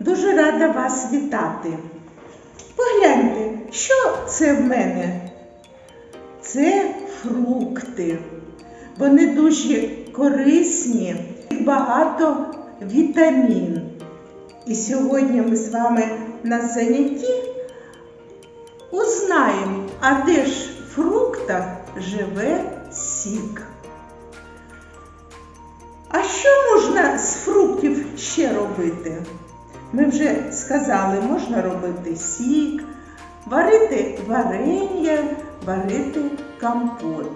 Дуже рада вас вітати. Погляньте, що це в мене? Це фрукти. Вони дуже корисні, багато вітамін. І сьогодні ми з вами на занятті узнаємо, а де ж в фруктах живе сік. А що можна з фруктів ще робити? Ми вже сказали, можна робити сік, варити варення, варити компот.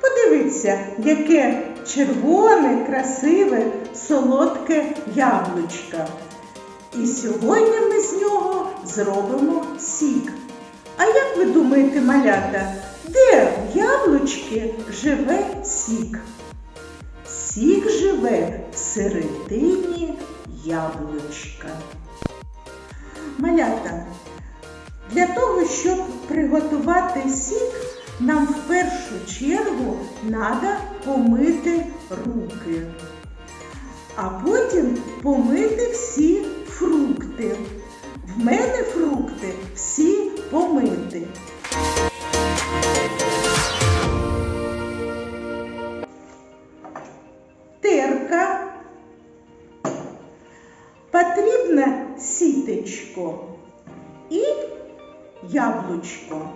Подивіться, яке червоне, красиве, солодке яблучко. І сьогодні ми з нього зробимо сік. А як ви думаєте, малята, де в яблучки живе сік? Сік живе всередині яблучка. Малята, для того, щоб приготувати сік, нам в першу чергу треба помити руки, а потім помити всі фрукти. В мене фрукти всі помиті. Сітечко і яблучко.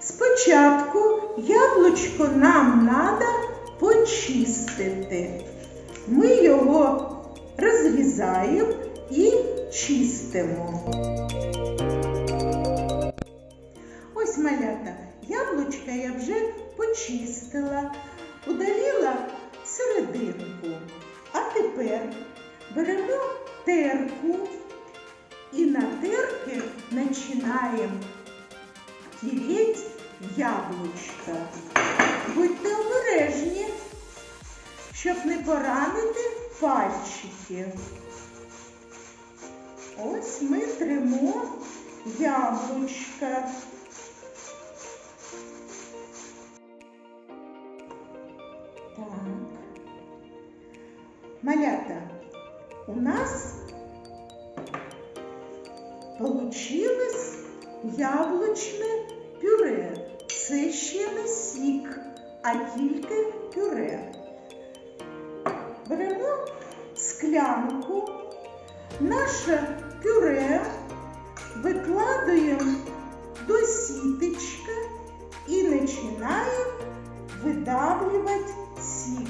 Спочатку яблучко нам треба почистити. Ми його розрізаємо і чистимо. Ось малята, яблучка я вже почистила, удалила серединку. А тепер беремо терку і на терки починаємо тереть яблучка. Будьте обережні, щоб не поранити пальчики. Ось ми тримо яблучка. Так. Малята, у нас получилось яблучне пюре. Це ще не сік, а тільки пюре. Беремо склянку, наше пюре викладаємо до сіточка і починаємо видавлювати сік.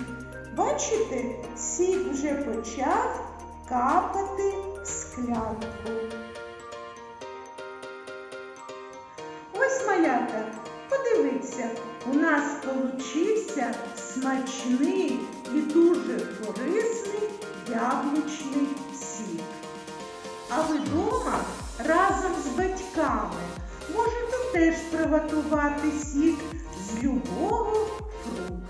Бачите, сік вже почав капати в склянку. Ось малята, подивіться, у нас получився смачний і дуже корисний яблучний сік. А ви вдома разом з батьками можете теж приготувати сік з любого фрукту.